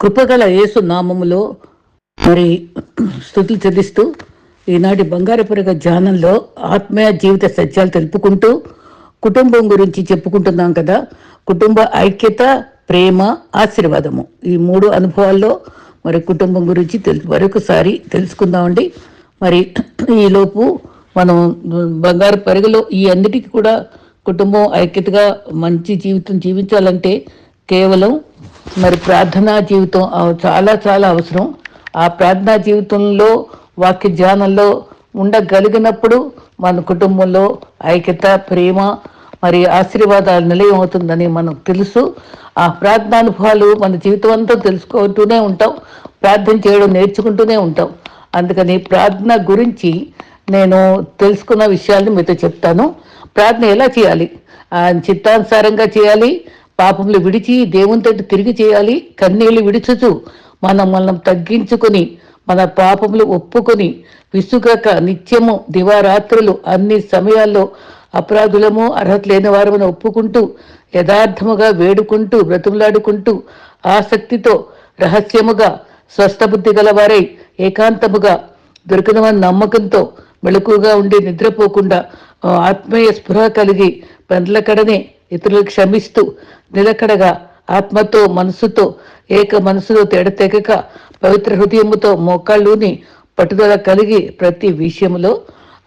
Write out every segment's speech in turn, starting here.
కృపగల యేసు నామములో మరి స్థుతులు చెల్లిస్తూ ఈనాటి బంగారపురగ ధ్యానంలో ఆత్మీయ జీవిత సత్యాలు తెలుపుకుంటూ కుటుంబం గురించి చెప్పుకుంటున్నాం కదా. కుటుంబ ఐక్యత ప్రేమ ఆశీర్వాదము. ఈ మూడు అనుభవాల్లో మరి కుటుంబం గురించి తెలు మరొకసారి తెలుసుకుందామండి. మరి ఈలోపు మనం బంగారు పరుగులో ఈ అన్నిటికీ కూడా కుటుంబం ఐక్యతగా మంచి జీవితం జీవించాలంటే కేవలం మరి ప్రార్థనా జీవితం చాలా చాలా అవసరం. ఆ ప్రార్థనా జీవితంలో వాక్య ధ్యానంలో ఉండగలిగినప్పుడు మన కుటుంబంలో ఐక్యత ప్రేమ మరి ఆశీర్వాదాలు నిలయం అవుతుందని మనకు తెలుసు. ఆ ప్రార్థనానుభవాలు మన జీవితం అంతా తెలుసుకుంటూనే ఉంటాం. ప్రార్థన చేయడం నేర్చుకుంటూనే ఉంటాం. అందుకని ప్రార్థన గురించి నేను తెలుసుకున్న విషయాల్ని మీతో చెప్తాను. ప్రార్థన ఎలా చేయాలి? ఆయన చిత్తానుసారంగా చేయాలి? పాపములు విడిచి దేవుని తట్టు తిరిగి చేయాలి కన్నీళ్ళు విడిచుచు మనం మనం తగ్గించుకొని మన పాపములు ఒప్పుకొని విసుగక నిత్యము దివారాత్రులు అన్ని సమయాల్లో అపరాధులము అర్హత లేని వారమని ఒప్పుకుంటూ యథార్థముగా వేడుకుంటూ బ్రతుములాడుకుంటూ ఆసక్తితో రహస్యముగా స్వస్థబుద్ధి గలవారై ఏకాంతముగా దొరికినవని నమ్మకంతో మెలకుగా ఉండి నిద్రపోకుండా ఆత్మీయ స్పృహ కలిగి పెండ్లకడనే ఇతరులకు క్షమిస్తూ నిలకడగా ఆత్మతో మనసుతో ఏక మనసులో తెడతెగక పవిత్ర హృదయముతో మోకాళ్ళుని పట్టుదల కలిగి ప్రతి విషయంలో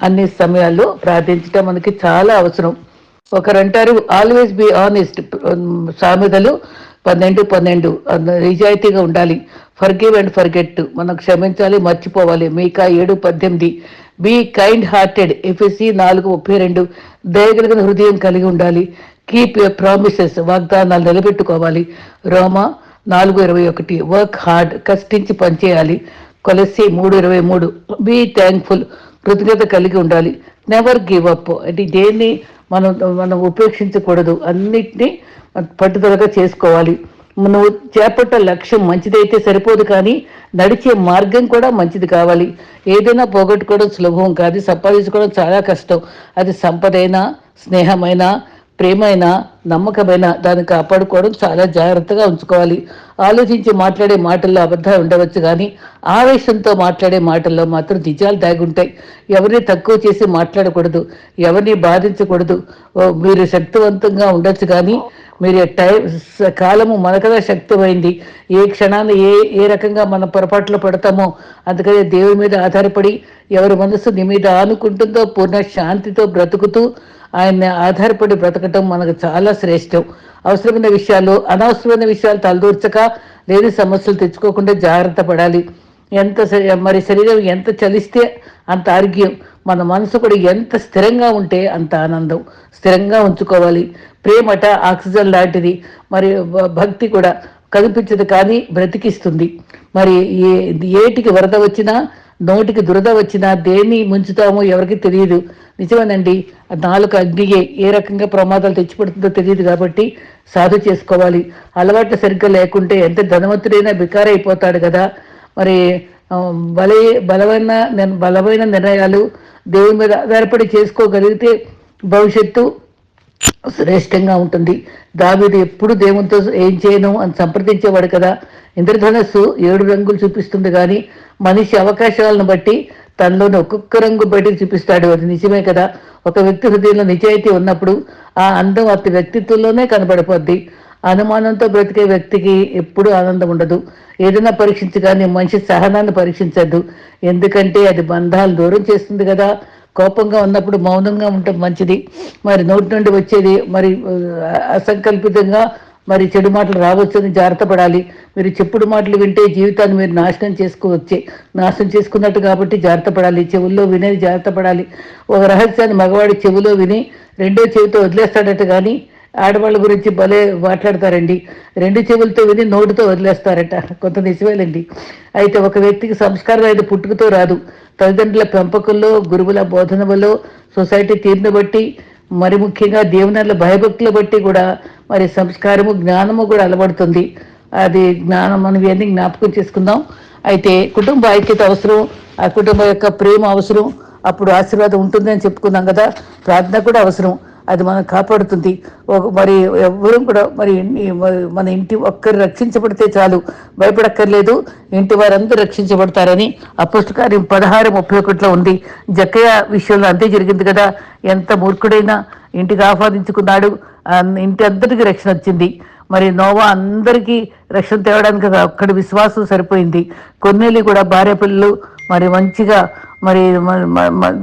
అన్ని సమయాల్లో ప్రార్థించడం మనకి చాలా అవసరం. ఒకరంటారు ఆల్వేస్ బి ఆనెస్ట్ సామెతలు పన్నెండు పన్నెండు. నిజాయితీగా ఉండాలి. ఫర్గివ్ అండ్ ఫర్గెట్ మనం క్షమించాలి మర్చిపోవాలి. మీకా ఏడు పద్దెనిమిది. బీ కైండ్ హార్టెడ్ ఎఫ్ఎస్సి నాలుగు ముప్పై రెండు. దయగలిగిన హృదయం కలిగి ఉండాలి. కీప్ యువర్ ప్రామిసెస్ వాగ్దానాలు నిలబెట్టుకోవాలి. రోమా నాలుగు ఇరవై ఒకటి. వర్క్ హార్డ్ కష్టించి పనిచేయాలి. కొలసి మూడు ఇరవై మూడు. బీ థ్యాంక్ఫుల్ కృతజ్ఞత కలిగి ఉండాలి. నెవర్ గివ్ అప్ అంటే దేన్ని మనం మనం ఉపేక్షించకూడదు. అన్నిటినీ పట్టుదలగా చేసుకోవాలి. నువ్వు చేపట్ట లక్ష్యం మంచిదైతే సరిపోదు కానీ నడిచే మార్గం కూడా మంచిది కావాలి. ఏదైనా పోగొట్టుకోవడం సులభం కాదు. సంపాదించుకోవడం చాలా కష్టం. అది సంపదైనా స్నేహమైనా ప్రేమైన నమ్మకమైన దాన్ని కాపాడుకోవడం చాలా జాగ్రత్తగా ఉంచుకోవాలి. ఆలోచించి మాట్లాడే మాటల్లో అబద్ధాలు ఉండవచ్చు కానీ ఆవేశంతో మాట్లాడే మాటల్లో మాత్రం నిజాలు దాగి ఉంటాయి ఎవరిని తక్కువ చేసి మాట్లాడకూడదు ఎవరిని బాధించకూడదు. మీరు శక్తివంతంగా ఉండొచ్చు కానీ మీరు టైం కాలము మనకదా శక్తిమైంది. ఏ క్షణాన్ని ఏ ఏ రకంగా మనం పొరపాట్లు పడతామో అందుకనే దేవుడి మీద ఆధారపడి ఎవరి మనసు నీ మీద ఆనుకుంటుందో పూర్ణ శాంతితో బ్రతుకుతూ ఆయన్ని ఆధారపడి బ్రతకటం మనకు చాలా శ్రేష్టం. అవసరమైన విషయాలు అనవసరమైన విషయాలు తలదూర్చక లేని సమస్యలు తెచ్చుకోకుండా జాగ్రత్త పడాలి. ఎంత శ- మరి శరీరం ఎంత చలిస్తే అంత ఆరోగ్యం. మన మనసు కూడా ఎంత స్థిరంగా ఉంటే అంత ఆనందం. స్థిరంగా ఉంచుకోవాలి. ప్రేమట ఆక్సిజన్ లాంటిది. మరి భక్తి కూడా కనిపించదు కానీ బ్రతికిస్తుంది. మరి ఏ ఏటికి వరద వచ్చినా నోటికి దురద వచ్చినా దేన్ని ముంచుతామో ఎవరికి తెలియదు. నిజమేనండి ఆ నాలుక అగ్నియే. ఏ రకంగా ప్రమాదాలు తెచ్చిపెడుతుందో తెలియదు కాబట్టి సాధు చేసుకోవాలి. అలవాట్లు సరిగ్గా లేకుంటే ఎంత ధనవంతుడైనా బికారైపోతాడు కదా. మరి బలే బలమైన బలమైన నిర్ణయాలు దేవుని మీద ఆధారపడి చేసుకోగలిగితే భవిష్యత్తు శ్రేష్టంగా ఉంటుంది. దావీదు ఎప్పుడు దేవునితో ఏం చేయను అని సంప్రదించేవాడు కదా. ఇంద్రధనస్సు ఏడు రంగులు చూపిస్తుంది కానీ మనిషి అవకాశాలను బట్టి తనలోని ఒక్కొక్క రంగు బయటకు చూపిస్తాడు. అది నిజమే కదా? ఒక వ్యక్తి హృదయంలో నిజాయితీ ఉన్నప్పుడు ఆ అందం అతని వ్యక్తిత్వంలోనే కనబడిపోద్ది. అనుమానంతో బ్రతికే వ్యక్తికి ఎప్పుడూ ఆనందం ఉండదు. ఏదైనా పరీక్షించు కానీ మనిషి సహనాన్ని పరీక్షించద్దు. ఎందుకంటే అది బంధాలు దూరం చేస్తుంది కదా? కోపంగా ఉన్నప్పుడు మౌనంగా ఉండటం మంచిది. మరి నోటి నుండి వచ్చేది మరి అసంకల్పితంగా మరి చెడు మాటలు రావచ్చని జాగ్రత్త పడాలి. మీరు చెప్పుడు మాటలు వింటే జీవితాన్ని మీరు నాశనం చేసుకోవచ్చే. నాశనం చేసుకున్నట్టు కాబట్టి జాగ్రత్త పడాలి. చెవుల్లో వినేది జాగ్రత్త పడాలి. ఒక రహస్యాన్ని మగవాడి చెవిలో విని రెండో చెవితో వదిలేస్తాడట కానీ ఆడవాళ్ళ గురించి భలే మాట్లాడతారండి. రెండు చెవులతో విని నోటితో వదిలేస్తారట. కొంత నిజమేలండి. అయితే ఒక వ్యక్తికి సంస్కారం అయితే పుట్టుకతో రాదు. తల్లిదండ్రుల పెంపకంలో గురువుల బోధన వల్ల సొసైటీ తీరును బట్టి మరి ముఖ్యంగా దేవుని భయభక్తులు బట్టి కూడా మరి సంస్కారము జ్ఞానము కూడా అలవడుతుంది. అది జ్ఞానం మనం ఇవన్నీ జ్ఞాపకం చేసుకుందాం. అయితే కుటుంబ ఐక్యత అవసరం ఆ కుటుంబం యొక్క ప్రేమ అవసరం అప్పుడు ఆశీర్వాదం ఉంటుందని చెప్పుకున్నాం కదా. ప్రార్థన కూడా అవసరం. అది మనం కాపాడుతుంది. ఒక మరి ఎవరు కూడా మరి ఇన్ని- మన ఇంటి ఒక్కరు రక్షించబడితే చాలు. భయపడక్కర్లేదు. ఇంటి వారందరూ రక్షించబడతారని అపుస్తకార్యం పదహారు ముప్పై ఒకటిలో ఉంది. జక్కయ్య విషయంలో అంతే జరిగింది కదా. ఎంత మూర్ఖుడైనా ఇంటికి ఆహ్వానించుకున్నాడు. ఇంటి అందరికీ రక్షణ వచ్చింది. మరి నోవా అందరికీ రక్షణ తేవడానికి అక్కడ విశ్వాసం సరిపోయింది. కొన్నేళ్ళు కూడా భార్య పిల్లలు మరి మంచిగా మరి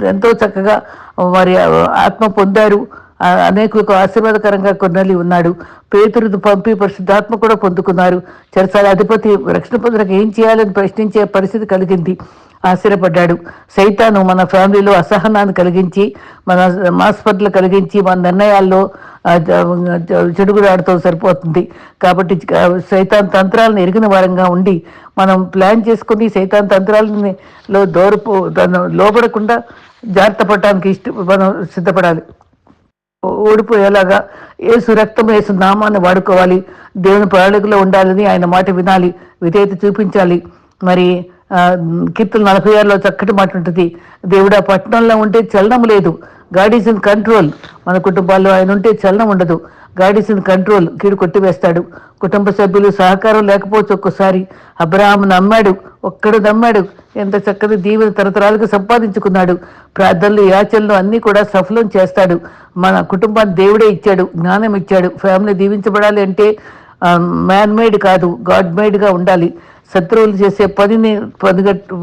ఎంతో చక్కగా మరి ఆత్మ పొందారు. అనేకులకు ఆశీర్వాదకరంగా కొన్నలి ఉన్నాడు. పేతురును పంపి పరిశుద్ధాత్మ కూడా పొందుకున్నారు. చెరసాల అధిపతి రక్షణ పొందడానికి ఏం చేయాలని ప్రశ్నించే పరిస్థితి కలిగింది. ఆశ్చర్యపడ్డాడు. సైతాను మన ఫ్యామిలీలో అసహనాన్ని కలిగించి మన మాస్పర్లు కలిగించి మన నిర్ణయాల్లో ఆ, సరిపోతుంది. కాబట్టి సైతాన్ తంత్రాలను ఎరిగిన వారంగా ఉండి మనం ప్లాన్ చేసుకుని సైతాన్ తంత్రాలని లో దోరపు లోబడకుండా లోపడకుండా జాగ్రత్త పడటానికి ఇష్ట మనం సిద్ధపడాలి. ఓడిపోయేలాగా ఏసు రక్తం ఏసు నామాన్ని వాడుకోవాలి. దేవుని ప్రణాళికలో ఉండాలని ఆయన మాట వినాలి. విధేయత చూపించాలి. మరి ఆ, కీర్తన నలభై ఆరులో చక్కటి మాట ఉంటుంది. దేవుడు ఆ పట్టణంలో ఉంటే చలనం లేదు. God is in control. మన కుటుంబాల్లో ఆయన ఉంటే చలనం ఉండదు. గాడిసిన కంట్రోల్ కీడు కొట్టివేస్తాడు. కుటుంబ సభ్యులు సహకారం లేకపోవచ్చు ఒక్కోసారి. అబ్రహాం నమ్మాడు. ఒక్కడు నమ్మాడు. ఎంత చక్కని దీవెన తరతరాలకు సంపాదించుకున్నాడు. ప్రార్థనలు యాచనలు అన్నీ కూడా సఫలం చేస్తాడు. మన కుటుంబాన్ని దేవుడే ఇచ్చాడు. జ్ఞానం ఇచ్చాడు. ఫ్యామిలీ దీవించబడాలి అంటే మ్యాన్ మేడ్ కాదు. గాడ్ మేడ్గా ఉండాలి. శత్రువులు చేసే పనిని పనిగట్టు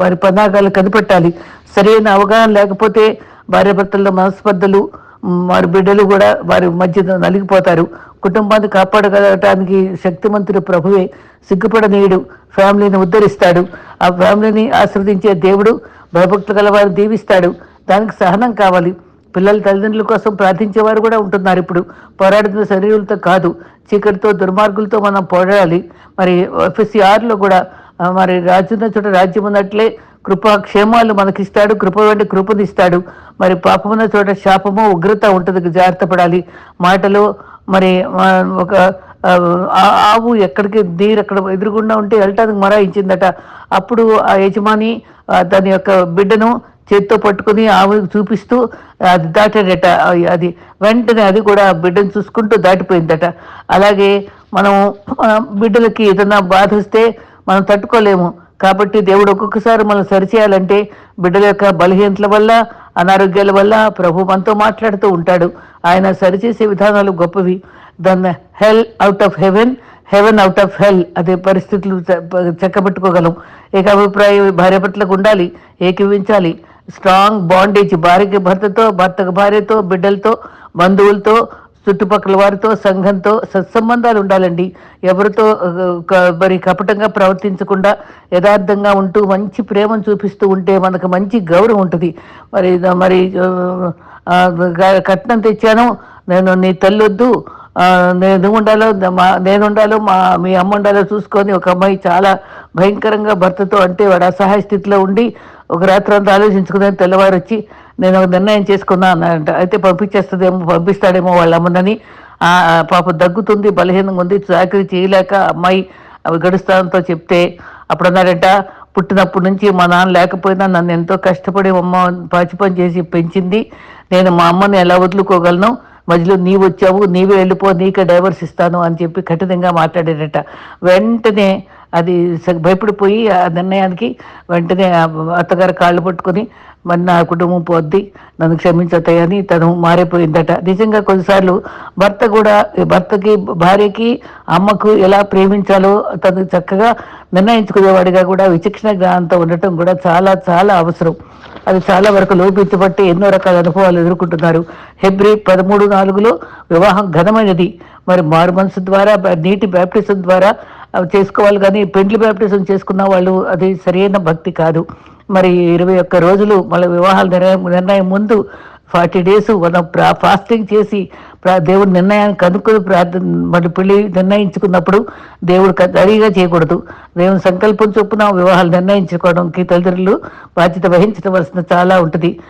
వారి పన్నాగాలు కనిపెట్టాలి. సరైన అవగాహన లేకపోతే భార్యాభర్తల్లో మనస్పర్ధలు వారి బిడ్డలు కూడా వారి మధ్య నలిగిపోతారు. కుటుంబాన్ని కాపాడగలగటానికి శక్తిమంతుడు ప్రభువే సిగ్గుపడనీయుడు ఫ్యామిలీని ఉద్ధరిస్తాడు. ఆ ఫ్యామిలీని ఆశ్రదించే దేవుడు భయభక్తులు గల వారిని దీవిస్తాడు. దానికి సహనం కావాలి. పిల్లల తల్లిదండ్రుల కోసం ప్రార్థించేవారు కూడా ఉంటున్నారు ఇప్పుడు. పోరాడుతున్న శరీరులతో కాదు చీకటితో దుర్మార్గులతో మనం పోరాడాలి. మరి ఎఫ్ఎస్సిఆర్లో కూడా మరి రాజున్న చోట రాజ్యం ఉన్నట్లే కృప క్షేమాలు మనకిస్తాడు కృప వెంట కృపనిస్తాడు మరి పాపమున్న చోట శాపము ఉగ్రత ఉంటుంది జాగ్రత్త పడాలి. మాటలో మరి ఒక ఆవు ఎక్కడికి నీరు అక్కడ ఎదురుగుండా ఉంటే వెళ్ళటానికి మరాయించిందట. అప్పుడు ఆ యజమాని దాని యొక్క బిడ్డను చేత్తో పట్టుకుని ఆవుకి చూపిస్తూ అది దాటాడట. అది వెంటనే అది కూడా ఆ బిడ్డను చూసుకుంటూ దాటిపోయిందట. అలాగే మనం బిడ్డలకి ఏదైనా బాధ వస్తే మనం తట్టుకోలేము. కాబట్టి దేవుడు ఒక్కొక్కసారి మనం సరిచేయాలంటే బిడ్డల యొక్క బలహీనతల వల్ల అనారోగ్యాల వల్ల ప్రభు మనతో మాట్లాడుతూ ఉంటాడు. ఆయన సరిచేసే విధానాలు గొప్పవి. Than hell out of heaven heaven out of hell అదే పరిస్థితులు చెక్కబెట్టుకోగలం. ఏకాభిప్రాయం భార్య పట్లకు ఉండాలి ఏకీవించాలి స్ట్రాంగ్ బాండేజ్ భార్యకి భర్తతో భర్తకు భార్యతో బిడ్డలతో బంధువులతో చుట్టుపక్కల వారితో సంఘంతో సత్సంబంధాలు ఉండాలండి. ఎవరితో క- మరి కపటంగా ప్రవర్తించకుండా యథార్థంగా ఉంటూ మంచి ప్రేమను చూపిస్తూ ఉంటే మనకు మంచి గౌరవం ఉంటుంది. మరి మరి కట్నం తెచ్చాను నేను నీ తల్లొద్దు నేను ఉండాలో మా నేను ఉండాలో మా మీ అమ్మ ఉండాలో చూసుకొని ఒక అమ్మాయి చాలా భయంకరంగా భర్తతో అంటే వాడు అసహాయ స్థితిలో ఉండి ఒక రాత్రి అంతా ఆలోచించుకుని తెల్లవారు వచ్చి నేను ఒక నిర్ణయం చేసుకున్నా అన్నాడంట అయితే పంపించేస్తుందేమో పంపిస్తాడేమో వాళ్ళ అమ్మనని. పాప దగ్గుతుంది బలహీనంగా ఉంది చాకరీ చేయలేక అమ్మాయి అవి గడుస్తానంతో చెప్తే అప్పుడు అన్నాడంట పుట్టినప్పటి నుంచి మా నాన్న లేకపోయినా నన్ను ఎంతో కష్టపడి అమ్మ పాచి పని చేసి పెంచింది. నేను మా అమ్మని ఎలా వదులుకోగలను? మధ్యలో నీవు వచ్చావు నీవే వెళ్ళిపో నీకే డైవర్స్ ఇస్తాను అని చెప్పి కఠినంగా మాట్లాడాడట. వెంటనే అది భయపడిపోయి ఆ నిర్ణయానికి వెంటనే అత్తగారు కాళ్ళు పట్టుకొని మరి నా కుటుంబం పోద్ది నన్ను క్షమించతాయి అని తను మారిపోయిందట. నిజంగా కొన్నిసార్లు భర్త కూడా భర్తకి భార్యకి అమ్మకు ఎలా ప్రేమించాలో తను చక్కగా నిర్ణయించుకునేవాడిగా కూడా విచక్షణ జ్ఞానంతో ఉండటం కూడా చాలా చాలా అవసరం. అది చాలా వరకు లోపించబట్టి ఎన్నో రకాల అనుభవాలు ఎదుర్కొంటున్నారు. హెబ్రి పదమూడు నాలుగులో వివాహం ఘనమైనది. మరి మారు మనసు ద్వారా నీటి బ్యాప్టిజం ద్వారా చేసుకోవాలి కానీ పెండ్లి బ్యాప్టిజం చేసుకున్న వాళ్ళు అది సరైన భక్తి కాదు. మరి ఇరవై ఒక్క రోజులు మళ్ళీ వివాహాల నిర్ణయం నిర్ణయం ముందు ఫార్టీ డేస్ మనం ప్రా- ఫాస్టింగ్ చేసి దేవుడి నిర్ణయాన్ని కనుక్కొని ప్రార్థన మరి పెళ్ళి నిర్ణయించుకున్నప్పుడు దేవుడు క- చేయకూడదు. దేవుని సంకల్పం చొప్పున వివాహాలు నిర్ణయించుకోవడానికి తల్లిదండ్రులు బాధ్యత వహించవలసిన చాలా ఉంటుంది.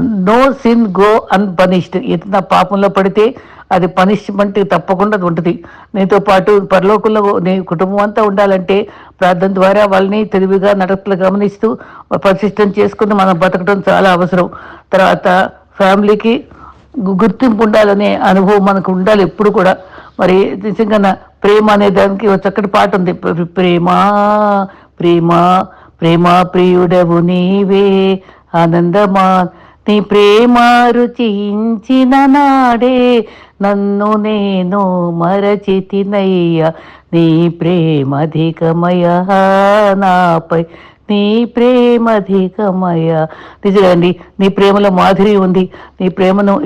No sin go unpunished. ఏదైనా పాపంలో పడితే అది పనిష్మెంట్ తప్పకుండా ఉంటుంది. నీతో పాటు పరలోకంలో నీ కుటుంబం అంతా ఉండాలంటే ప్రార్థన ద్వారా వాళ్ళని తెలివిగా నడతలు గమనిస్తూ పరిశిష్టం చేసుకుని మనం బతకడం చాలా అవసరం. తర్వాత ఫ్యామిలీకి గుర్తింపు ఉండాలనే అనుభవం మనకు ఉండాలి ఎప్పుడు కూడా. మరి నిజంగా ప్రేమ అనే దానికి ఒక చక్కటి పాట ఉంది. ప్రేమ ప్రేమ ప్రేమ ప్రియుడవు నీవే ఆనందమా. నీ ప్రేమ రుచించిన నాడే నన్ను నేను మరచితినయ్య. నీ ప్రేమధికమయ నాపై నీ ప్రేమధికమయ. నిజండి నీ ప్రేమలో మాధురి ఉంది. నీ ప్రేమను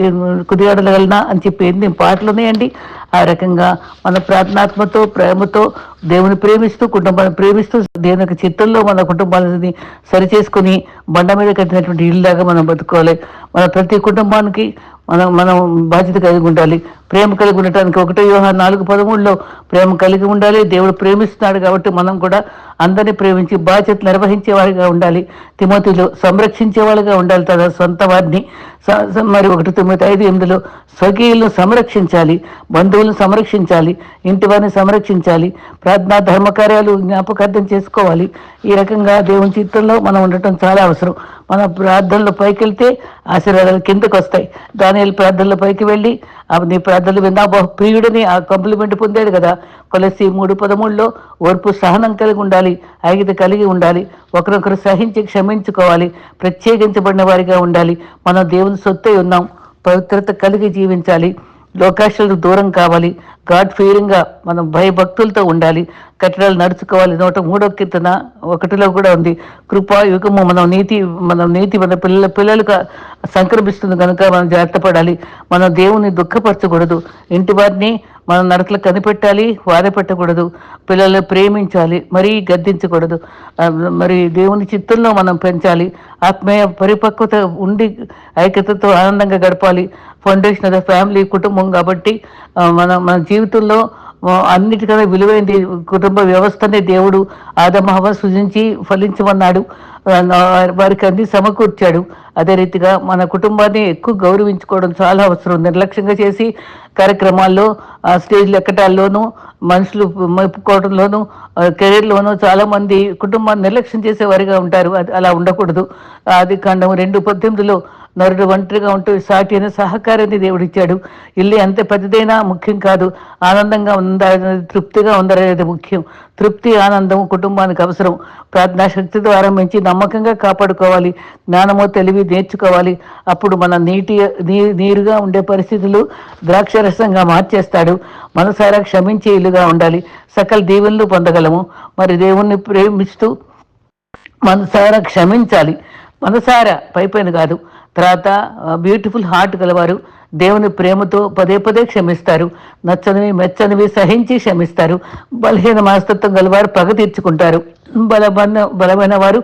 కుదియాడగలనా అని చెప్పి ఎన్ని పాటలు ఉన్నాయండి. ఆ రకంగా మన ప్రార్థనాత్మతో ప్రేమతో దేవుని ప్రేమిస్తూ కుటుంబాన్ని ప్రేమిస్తూ దేవుని యొక్క చిత్తంలో మన కుటుంబాలని సరిచేసుకుని బండ మీద కట్టినటువంటి ఇల్లులాగా మనం బతుకోవాలి. మన ప్రతి కుటుంబానికి మనం మనం బాధ్యత కలిగి ఉండాలి. ప్రేమ కలిగి ఉండటానికి ఒకటో వ్యూహ నాలుగు పదమూడులో ప్రేమ కలిగి ఉండాలి. దేవుడు ప్రేమిస్తున్నాడు కాబట్టి మనం కూడా అందరినీ ప్రేమించి బాధ్యత నిర్వహించేవారిగా ఉండాలి. తిమోతిలో సంరక్షించేవాళ్ళుగా ఉండాలి తన సొంత వారిని. స- మరి ఒకటి తొమ్మిది ఐదు ఎనిమిదిలో స్వకీయులను సంరక్షించాలి. బంధువులను సంరక్షించాలి. ఇంటి వారిని సంరక్షించాలి. ప్రార్థనా ధర్మకార్యాలు జ్ఞాపకార్థం చేసుకోవాలి. ఈ రకంగా దేవుని చిత్రంలో మనం ఉండటం చాలా అవసరం. మన ప్రార్థనలు పైకి వెళ్తే ఆశీర్వాదాలు కిందకు వస్తాయి దాని ప్రార్థనలు పైకి వెళ్ళి నీ ప్రార్థనలు విన్నా బహు ప్రియుడిని ఆ కాంప్లిమెంట్ పొందాడు కదా. కొలసి మూడు పదమూడులో ఓర్పు సహనం కలిగి ఉండాలి ఐగిత కలిగి ఉండాలి ఒకరొకరు సహించి క్షమించుకోవాలి ప్రత్యేకించబడిన వారిగా ఉండాలి మనం దేవుని సొత్తే ఉన్నాం పవిత్రత కలిగి జీవించాలి. లోకాశలకు దూరం కావాలి. గాడ్ ఫీరింగ్గా మనం భయభక్తులతో ఉండాలి. కట్టడాలు నడుచుకోవాలి. నూట మూడో కీర్తన ఒకటిలో కూడా ఉంది. కృపా యుగము మనం నీతి మనం నీతి మన పిల్లల పిల్లలకు సంక్రమిస్తుంది కనుక మనం జాగ్రత్త పడాలి. మనం దేవుని దుఃఖపరచకూడదు. ఇంటి వారిని మనం నడకలు కనిపెట్టాలి వాద పెట్టకూడదు. పిల్లల్ని ప్రేమించాలి మరీ గద్దించకూడదు. మరి దేవుని చిత్తంలో మనం పెంచాలి. ఆత్మీయ పరిపక్వత ఉండి ఐక్యతతో ఆనందంగా గడపాలి. ఫౌండేషన్ ఆఫ్ ద ఫ్యామిలీ కుటుంబం కాబట్టి మన మన జీవితంలో అన్నిటికన్నా విలువైంది కుటుంబ వ్యవస్థనే దేవుడు. ఆదమహవ సృజించి ఫలించమన్నాడు. వారికి అన్ని సమకూర్చాడు. అదే రీతిగా మన కుటుంబాన్ని ఎక్కువ గౌరవించుకోవడం చాలా అవసరం. నిర్లక్ష్యంగా చేసి కార్యక్రమాల్లో స్టేజ్లు ఎక్కటాల్లోనూ మనుషులు మెప్పుకోవడంలోనూ కెరీర్లోనూ చాలామంది కుటుంబాన్ని నిర్లక్ష్యం చేసేవారిగా ఉంటారు. అది అలా ఉండకూడదు. ఆది కాండం రెండు పద్దెనిమిదిలో నరుడు ఒంటరిగా ఉంటూ సాటి అనే సహకారాన్ని దేవుడిచ్చాడు. ఇల్లు ఎంత పెద్దదైనా ముఖ్యం కాదు. ఆనందంగా ఉందా తృప్తిగా ఉందనేది ముఖ్యం. తృప్తి ఆనందం కుటుంబానికి అవసరం. ప్రార్థనా శక్తి ద్వారా మించి నమ్మకంగా కాపాడుకోవాలి. జ్ఞానమో తెలివి నేర్చుకోవాలి. అప్పుడు మన నీటి నీ- నీరుగా ఉండే పరిస్థితులు ద్రాక్షరసంగా మార్చేస్తాడు. మనసారా క్షమించే ఇల్లుగా ఉండాలి. సకల దీవెనలు పొందగలము. మరి దేవుణ్ణి ప్రేమిస్తూ మనసారా క్షమించాలి. మనసారా పైపైన కాదు. తర్వాత బ్యూటిఫుల్ హార్ట్ గలవారు దేవుని ప్రేమతో పదే పదే క్షమిస్తారు. నచ్చనివి మెచ్చనివి సహించి క్షమిస్తారు. బలహీన మనస్తత్వం గలవారు పగ తీర్చుకుంటారు. బలమైన బలమైన వారు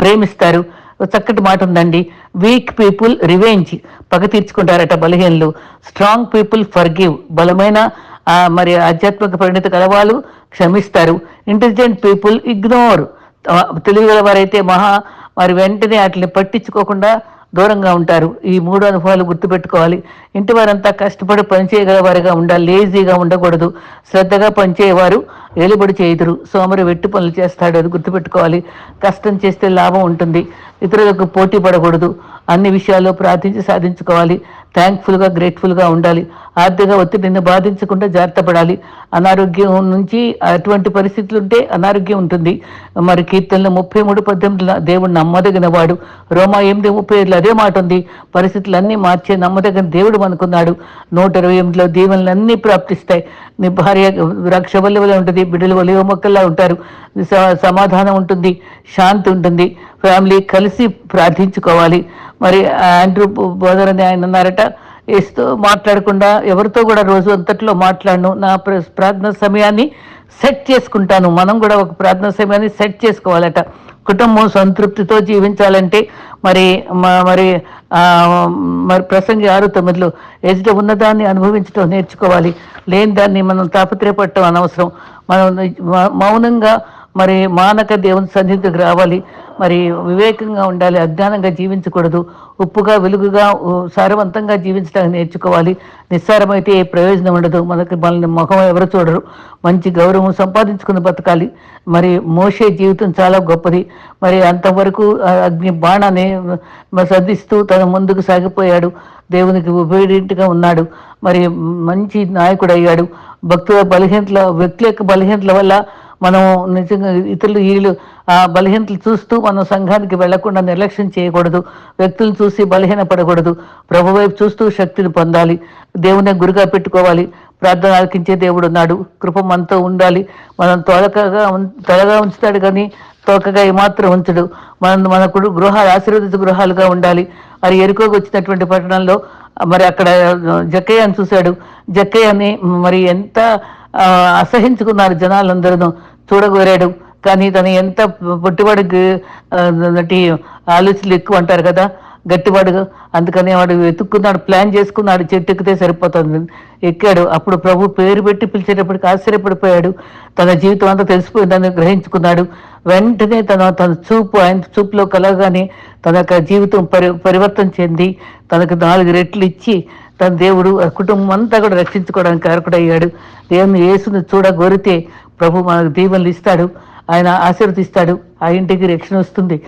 ప్రేమిస్తారు. చక్కటి మాట ఉందండి. వీక్ పీపుల్ రివెంజ్ పగ తీర్చుకుంటారట బలహీనలు. స్ట్రాంగ్ పీపుల్ ఫర్గివ్ బలమైన మరి ఆధ్యాత్మిక పరిణిత కలవాళ్ళు క్షమిస్తారు. ఇంటెలిజెంట్ పీపుల్ ఇగ్నోర్ తెలివిగల వారైతే మహా వారి వెంటనే వాటిని పట్టించుకోకుండా దూరంగా ఉంటారు. ఈ మూడు అనుభవాలు గుర్తుపెట్టుకోవాలి. ఇంటి వారంతా కష్టపడి పనిచేయగలవారుగా ఉండాలి లేజీగా ఉండకూడదు. శ్రద్ధగా పనిచేయవారు ఏలుబడి చేయుదురు. సోమరు వెట్టి పనులు చేస్తాడు అది గుర్తుపెట్టుకోవాలి. కష్టం చేస్తే లాభం ఉంటుంది. ఇతరులకు పోటీ పడకూడదు. అన్ని విషయాల్లో ప్రార్థించి సాధించుకోవాలి. థ్యాంక్ఫుల్గా గ్రేట్ఫుల్గా ఉండాలి. ఆర్థిక ఒత్తిడిని బాధించకుండా జాగ్రత్త పడాలి. అనారోగ్యం నుంచి అటువంటి పరిస్థితులు ఉంటే అనారోగ్యం ఉంటుంది. మరి కీర్తనలు ముప్పై మూడు పద్దెనిమిదిలో దేవుడు నమ్మదగిన వాడు. రోమా ఎనిమిది ముప్పై ఏడులో అదే మాట ఉంది. పరిస్థితులన్నీ మార్చే నమ్మదగిన దేవుడు అనుకున్నాడు నూట ఇరవై ఎనిమిదిలో దీవెనలన్నీ ప్రాప్తిస్తాయి. నీ భార్య రక్ష వల్ల ఉంటుంది. బిడ్డలు ఒలివ మొక్కల్లా ఉంటారు. స- సమాధానం ఉంటుంది. శాంతి ఉంటుంది. ఫ్యామిలీ కలిసి ప్రార్థించుకోవాలి. మరి ఆండ్రూ బోధన అని ఆయన అన్నారట ఏసుతో మాట్లాడకుండా ఎవరితో కూడా రోజు అంతట్లో మాట్లాడను. నా ప్రార్థన సమయాన్ని సెట్ చేసుకుంటాను. మనం కూడా ఒక ప్రార్థన సమయాన్ని సెట్ చేసుకోవాలట. కుటుంబం సంతృప్తితో జీవించాలంటే మరి మ- మరి మరి ప్రసంగి ఆరు తొమ్మిదిలో ఎదుట ఉన్నదాన్ని అనుభవించడం నేర్చుకోవాలి. లేని దాన్ని మనం తాపత్రయపడటం అనవసరం. మనం మౌనంగా మరి మానక దేవుని సన్నిధికి రావాలి. మరి వివేకంగా ఉండాలి అజ్ఞానంగా జీవించకూడదు. ఉప్పుగా వెలుగుగా ఉ, సారవంతంగా జీవించడానికి నేర్చుకోవాలి. నిస్సారమైతే ఏ ప్రయోజనం ఉండదు. మనకి మనల్ని ముఖం ఎవరు చూడరు. మంచి గౌరవం సంపాదించుకుని బతకాలి. మరి మోసే జీవితం చాలా గొప్పది. మరి అంతవరకు అగ్ని బాణాన్ని సదిస్తూ తన ముందుకు సాగిపోయాడు. దేవునికి ఉపయోగింట్గా ఉన్నాడు. మరి మంచి నాయకుడు అయ్యాడు భక్తుల బలహీనతల వ్యక్తి యొక్క బలహీనతల వల్ల మనం నిజంగా ఇతరులు వీళ్ళు బలహీనతలు చూస్తూ మనం సంఘానికి వెళ్ళకుండా నిర్లక్ష్యం చేయకూడదు. వ్యక్తులను చూసి బలహీనపడకూడదు. ప్రభు వైపు చూస్తూ శక్తిని పొందాలి. దేవుని గురిగా పెట్టుకోవాలి. ప్రార్థన ఆలకించే దేవుడు ఉన్నాడు. కృప మనతో ఉండాలి. మనం తొలకగా ఉం- తొలగా ఉంచుతాడు కానీ తోకగా ఏమాత్రం ఉంచడు. మన మన గృహాలు ఆశీర్వదిత గృహాలుగా ఉండాలి. మరి ఎరుకోకి వచ్చినటువంటి పట్టణంలో మరి అక్కడ జక్కయ్యని చూశాడు. జక్కయ్యని మరి ఎంత అసహించుకున్నారు జనాలందరూ చూడగోరాడు. కానీ తను ఎంత పొట్టివాడికి నటి ఆలోచనలు ఎక్కువ అంటారు కదా గట్టివాడు అందుకని వాడు వెతుక్కున్నాడు ప్లాన్ చేసుకున్నాడు చెట్టు ఎక్కితే సరిపోతుంది. ఎక్కాడు. అప్పుడు ప్రభు పేరు పెట్టి పిలిచేటప్పటికి ఆశ్చర్యపడిపోయాడు. తన జీవితం అంతా తెలిసిపోయిందని గ్రహించుకున్నాడు. వెంటనే తన తన చూపు ఆయన చూపులో కలగానే తన యొక్క జీవితం పరి పరివర్తన చెంది తనకు నాలుగు రెట్లు ఇచ్చి తన దేవుడు ఆ కుటుంబం అంతా కూడా రక్షించుకోవడానికి కారకుడయ్యాడు దేవుని యేసుని చూడగోరితే ప్రభు మనకు దీవెనలు ఇస్తాడు ఆయన ఆశీర్వదిస్తాడు ఆ ఇంటికి రక్షణ వస్తుంది.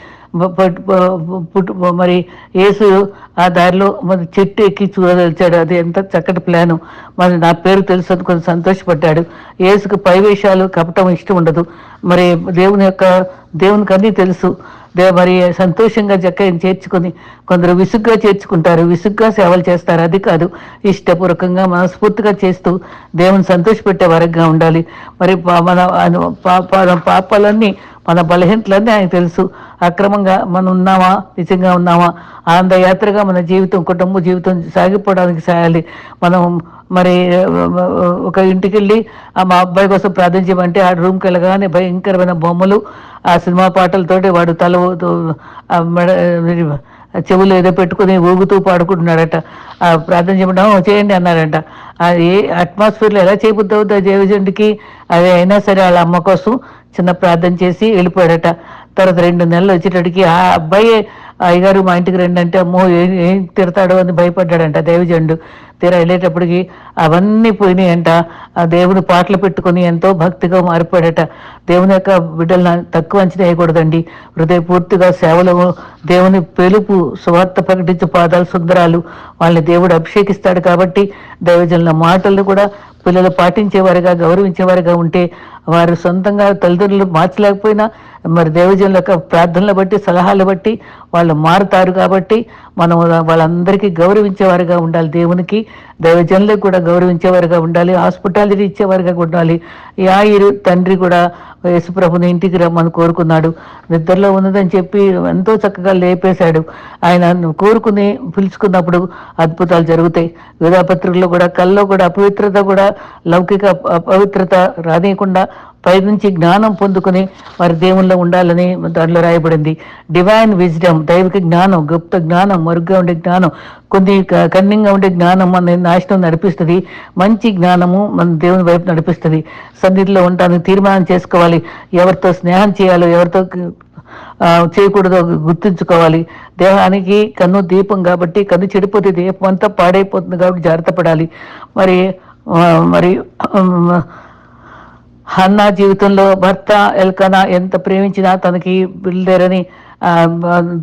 మరి యేసు ఆ దారిలో మరి చెట్టు ఎక్కి చూడదలిచాడు. అది ఎంత చక్కటి ప్లాను. మరి నా పేరు తెలుసు అని కొంచెం సంతోషపడ్డాడు. యేసుకు పైవేషాలు కపటం ఇష్టం ఉండదు. మరి దేవుని యొక్క దేవునికి అన్నీ తెలుసు. దే మరి సంతోషంగా చక్కగా చేర్చుకొని కొందరు విసుగ్గా చేర్చుకుంటారు. విసుగ్గా సేవలు చేస్తారు. అది కాదు. ఇష్టపూర్వకంగా మనస్ఫూర్తిగా చేస్తూ దేవుని సంతోషపెట్టే వరకుగా ఉండాలి. మరి మన పాప పాపాలన్నీ మన బలహీనతలన్నీ ఆయనకు తెలుసు. అక్రమంగా మనం ఉన్నామా? నిజంగా ఉన్నామా? ఆనందయాత్రగా మన జీవితం కుటుంబ జీవితం సాగిపోవడానికి సాయాలి మనం మరి ఒక ఇంటికి వెళ్ళి ఆ మా అబ్బాయి కోసం ప్రార్థన చేయమంటే ఆ రూమ్కి వెళ్ళగానే భయంకరమైన బొమ్మలు ఆ సినిమా పాటలతోటి వాడు తల మెడ చెవులు ఏదో పెట్టుకుని ఊగుతూ పాడుకుంటున్నాడట. ఆ ప్రార్థన చేయమంటే చేయండి అన్నారంట. ఏ అట్మాస్ఫియర్లో ఎలా చేయబుద్ధి అవుతుంది దేవజండికి అది అయినా సరే వాళ్ళ అమ్మ కోసం చిన్న ప్రార్థన చేసి వెళ్ళిపోయాడట. తర్వాత రెండు నెలలు వచ్చేటడికి ఆ అబ్బాయి అయ్యగారు మా ఇంటికి రండి అంటే అమ్మో ఏం ఏం తిడతాడో అని భయపడ్డాడంట దేవజండు తీరా వెళ్ళేటప్పటికి అవన్నీ పోయినాయంట. ఆ దేవుని పాటలు పెట్టుకొని ఎంతో భక్తిగా మారిపోయాడట. దేవుని యొక్క బిడ్డలను తక్కువ అంచనా వేయకూడదండి. హృదయపూర్తిగా సేవలు దేవుని పెలుపు సువార్త ప్రకటించే పాదాలు సుందరాలు వాళ్ళని దేవుడు అభిషేకిస్తాడు కాబట్టి దైవజనుల మాటలను కూడా పిల్లలు పాటించేవారుగా గౌరవించేవారుగా ఉంటే వారు సొంతంగా తల్లిదండ్రులు మార్చలేకపోయినా మరి దేవజనుల యొక్క ప్రార్థనలు బట్టి సలహాలు బట్టి వాళ్ళు మారుతారు కాబట్టి మనం వాళ్ళందరికీ గౌరవించేవారుగా ఉండాలి. దేవునికి దైవజనులకు కూడా గౌరవించేవారుగా ఉండాలి. హాస్పిటాలిటీ ఇచ్చేవారుగా ఉండాలి. యాయిరు తండ్రి కూడా యేసుప్రభుని ఇంటికి రమ్మని కోరుకున్నాడు. నిద్రలో ఉన్నదని చెప్పి ఎంతో చక్కగా లేపేశాడు. ఆయన కోరుకుని పిలుచుకున్నప్పుడు అద్భుతాలు జరుగుతాయి. వేదాపత్రికలో కూడా కల్లో కూడా అపవిత్రత కూడా లౌకిక అపవిత్రత రానియకుండా పైనుంచి జ్ఞానం పొందుకుని వారి దేవుల్లో ఉండాలని దాంట్లో రాయబడింది. డివైన్ విజ్డమ్ దైవిక జ్ఞానం గుప్త జ్ఞానం మరుగ్గా ఉండే జ్ఞానం కొన్ని కన్నింగ్గా ఉండే జ్ఞానం మన నాశనం నడిపిస్తుంది. మంచి జ్ఞానము మన దేవుని వైపు నడిపిస్తుంది. సన్నిధిలో ఉండడానికి తీర్మానం చేసుకోవాలి. ఎవరితో స్నేహం చేయాలో ఎవరితో చేయకూడదు చేయకూడదో గుర్తుంచుకోవాలి. దేహానికి కన్ను దీపం కాబట్టి కన్ను చెడిపోతే దీపం అంతా పాడైపోతుంది కాబట్టి జాగ్రత్త పడాలి. మరి మరి హన్నా జీవితంలో భర్త ఎల్కనా ఎంత ప్రేమించినా తనకి బిల్డరని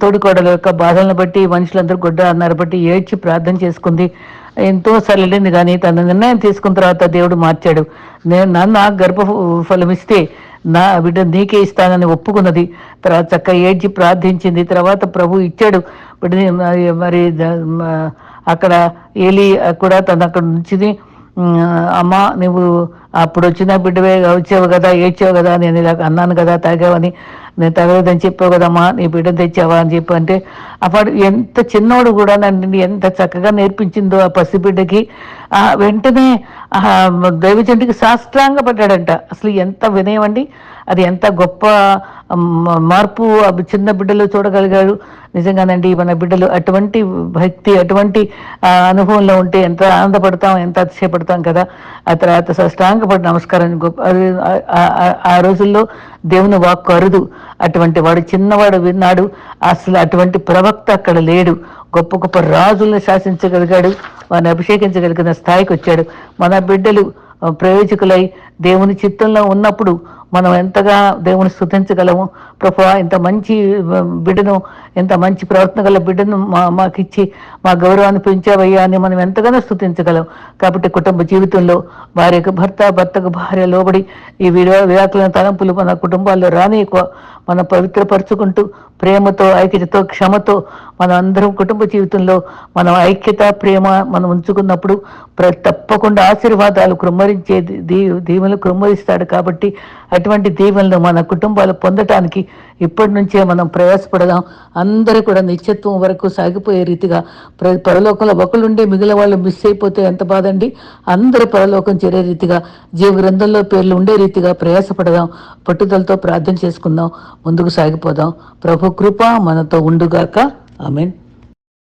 తోడికోడల యొక్క బాధలను బట్టి మనుషులందరూ గుడ్డ అన్నారు బట్టి ఏడ్చి ప్రార్థన చేసుకుంది. ఎంతో సరళింది కానీ తన నిర్ణయం తీసుకున్న తర్వాత దేవుడు మార్చాడు. నేను నన్ను గర్భ ఫలం ఇస్తే నా బిడ్డ నీకే ఇస్తానని ఒప్పుకున్నది. తర్వాత చక్క ఏడ్చి ప్రార్థించింది. తర్వాత ప్రభు ఇచ్చాడు. బిడ్డని మరి- మరి అక్కడ ఏలి కూడా తను అక్కడ నుంచి అమ్మా నువ్వు అప్పుడు వచ్చిన బిడ్డవే వచ్చావు కదా ఏడ్చావు కదా నేను ఇలా అన్నాను కదా తాగావని నేను తాగలేదని చెప్పావు కదమ్మా నీ బిడ్డ తెచ్చావా అని చెప్పి అంటే అప్పుడు ఎంత చిన్నోడు కూడా నన్ను ఎంత చక్కగా నేర్పించిందో ఆ పసిబిడ్డకి ఆ వెంటనే ఆ దైవజంటికి శాస్త్రాంగ పడ్డాడంట అసలు ఎంత వినయం అండి. అది ఎంత గొప్ప మార్పు చిన్న బిడ్డలు చూడగలిగాడు. నిజంగానండి మన బిడ్డలు అటువంటి భక్తి అటువంటి అనుభవంలో ఉంటే ఎంత ఆనందపడతాం ఎంత అతిశయపడతాం కదా. ఆ తర్వాత సాష్టాంగపడి నమస్కారం గొప్ప ఆ- రోజుల్లో దేవుని వాక్కు అరుదు. అటువంటి వాడు చిన్నవాడు విన్నాడు. అసలు అటువంటి ప్రవక్త అక్కడ లేడు. గొప్ప గొప్ప రాజులను శాసించగలిగాడు. వారిని అభిషేకించగలిగిన స్థాయికి వచ్చాడు. మన బిడ్డలు ప్రయోజకులై దేవుని చిత్తంలో ఉన్నప్పుడు మనం ఎంతగా దేవుని స్థుతించగలము? ప్రభా ఇంత మంచి బిడ్డను ఇంత మంచి ప్రవర్తన గల బిడ్డను మా మాకిచ్చి మా గౌరవాన్ని పెంచావయ్యా అని మనం ఎంతగానో స్థుతించగలం. కాబట్టి కుటుంబ జీవితంలో భార్యకు భర్త భర్తకు భార్య లోబడి ఈ విరా విరాకులైన తలంపులు మన కుటుంబాల్లో రాని మనం పవిత్రపరుచుకుంటూ ప్రేమతో ఐక్యతతో క్షమతో మన అందరం కుటుంబ జీవితంలో మనం ఐక్యత ప్రేమ మనం ఉంచుకున్నప్పుడు ప్ర తప్పకుండా ఆశీర్వాదాలు కృమ్మరించే దీ దీవెనలు కృమ్మరిస్తాడు కాబట్టి అటువంటి దీవెనలు మన కుటుంబాలు పొందటానికి ఇప్పటి నుంచే మనం ప్రయాసపడదాం. అందరూ కూడా నిత్యత్వం వరకు సాగిపోయే రీతిగా ప్ర పరలోకంలో ఒకళ్ళుండే మిగిలిన వాళ్ళు మిస్ అయిపోతే ఎంత బాధండి? అందరూ పరలోకం చేరే రీతిగా జీవ గ్రంథంలో పేర్లు ఉండే రీతిగా ప్రయాసపడదాం. పట్టుదలతో ప్రార్థన చేసుకుందాం. ముందుకు సాగిపోదాం. ప్రభు కృప మనతో ఉండుగాక. Amén.